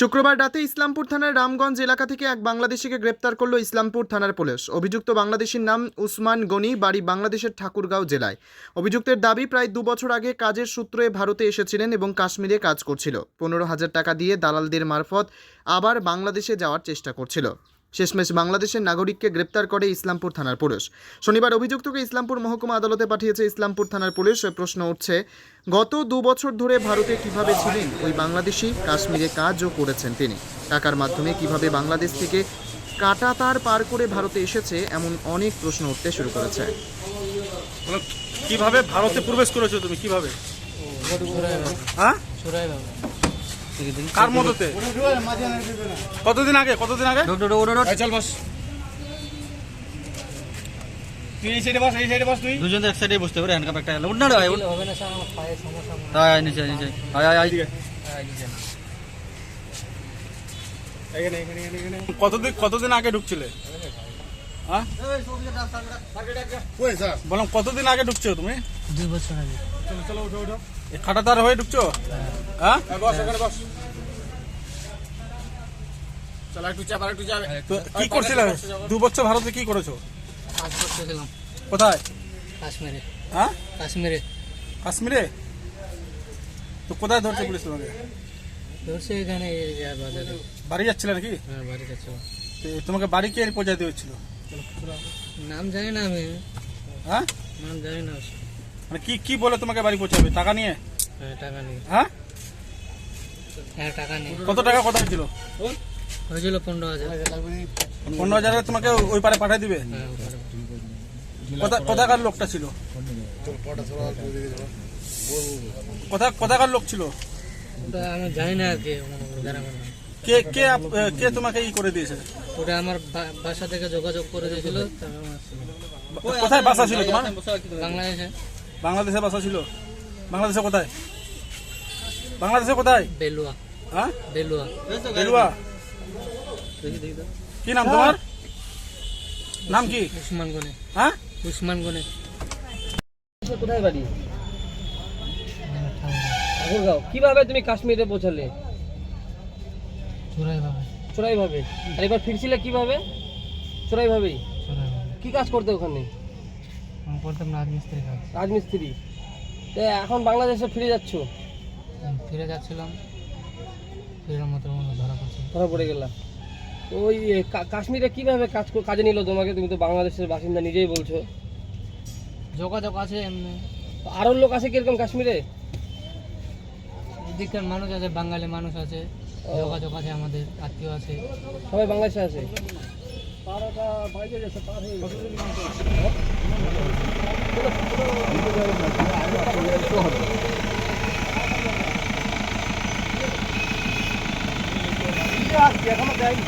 শুক্রবার রাতে ইসলামপুর থানার রামগঞ্জ এলাকা থেকে এক বাংলাদেশিকে গ্রেপ্তার করল ইসলামপুর থানার পুলিশ। অভিযুক্ত বাংলাদেশির নাম উসমান গনি, বাড়ি বাংলাদেশের ঠাকুরগাঁও জেলায়। অভিযুক্তের দাবি, প্রায় দু বছর আগে কাজের সূত্রে ভারতে এসেছিলেন এবং কাশ্মীরে কাজ করছিল। পনেরো হাজার টাকা দিয়ে দালালদের মারফত আবার বাংলাদেশে যাওয়ার চেষ্টা করছিল। শেষমেশ বাংলাদেশের নাগরিককে গ্রেপ্তার করে ইসলামপুর থানার পুলিশ। শনিবার অভিযুক্তকে ইসলামপুর মহকুমা আদালতে পাঠিয়েছে ইসলামপুর থানার পুলিশ। প্রশ্ন উঠছে গত দু বছর ধরে ভারতে কীভাবে ছিলেন ওই বাংলাদেশি? কাশ্মীরে কাজও করেছেন তিনি। টাকার মাধ্যমে কীভাবে বাংলাদেশ থেকে কাটা তার পার করে ভারতে এসেছে এমন অনেক প্রশ্ন উঠতে শুরু করেছে। কীভাবে ভারতে প্রবেশ করেছ তুমি? কীভাবে? হ্যাঁ? কার কতদিন আগে কতদিন আগে এই চল বস তুই এই সাইডে বস এই সাইডে বস তুই দুজন তো এক সাইডে বসতে পারে হ্যান্ডকাপ একটা উঠ না রে হবে না স্যার আমার পায়ে সমস্যা আয় আয় নিচে নিচে আয়। আয় আয় আয় এদিকে। এখানে এখানে এখানে এখানে কতদিন কতদিন আগে ঢুকছিলে হ্যাঁ বললাম কতদিন আগে ঢুকছো তুমি দুই বছর আগে চলো চলো উঠো উঠো খাটাতার হয়ে ঢুকছো? হ্যাঁ? বস এখানে বস। তো কি করছিলে? দু বছর ভারতে কি করেছ? কাজ কোথায়? কাশ্মীরে। হ্যাঁ? কাশ্মীরে। কাশ্মীরে? তো কোথায় ধরছে পুলিশ তোমাকে? ধরছে এখানে বাড়ি যাচ্ছিলে নাকি? হ্যাঁ বাড়ি যাচ্ছে তোমাকে বাড়ি কে পৌঁছাতে হচ্ছিল নাম জানি না আমি। হ্যাঁ? নাম জানি না। মানে কি কি বলে তোমাকে বাড়ি পৌঁছাবে? টাকা নিয়ে? হ্যাঁ টাকা নেই হ্যাঁ? হ্যাঁ টাকা কত টাকা কথা ছিল হয়েছিল পনেরো হাজার। পনেরো হাজারে তোমাকে ওই পারে পাঠিয়ে দিবে? হ্যাঁ কোথাকার লোকটা ছিল? কোথা কোথাকার লোক ছিল? আমি জানি না আর কি কে কে কে তোমাকে ই করে দিয়েছে? ওটা আমার বাসা থেকে যোগাযোগ করে দিয়েছিল কোথায় বাসা ছিল তোমার? বাংলাদেশে। বাংলাদেশে বাসা ছিল? বাংলাদেশে কোথায়? বাংলাদেশে কোথায়? বেলুয়া। হ্যাঁ? বেলুয়া। বেলুয়া? কি নাম তোমার? নাম কি? উসমান গনে হ্যাঁ? উসমান গনে কোথায় বাড়ি? ঠাকুরগাঁও। কীভাবে তুমি কাশ্মীরে পৌঁছালে? চোরাই ভাবে চোরাই ভাবে আর এবার ফিরছিলে কীভাবে? চোরাই চোরাই ভাবে কি কাজ করতে ওখানে? করতাম রাজমিস্ত্রি কাজ। রাজমিস্ত্রি। তো এখন বাংলাদেশে ফিরে যাচ্ছ? ফিরে যাচ্ছিলাম। ফিরে মতো মনে ধরা পড়ছে। ধরা পড়ে গেলাম। ওই কাশ্মীরে কীভাবে কাজ কাজে নিল তোমাকে? তুমি তো বাংলাদেশের বাসিন্দা নিজেই বলছো। যোগাযোগ আছে এমনি। আরও লোক আছে কীরকম কাশ্মীরে? এদিককার মানুষ আছে বাঙালি মানুষ আছে। যোগাযোগ আছে আমাদের আত্মীয় আছে। সবাই বাংলাদেশে আছে? পাড়াটা বাইরে গেছে পার হয়ে গেছে। এখনও দেয়নি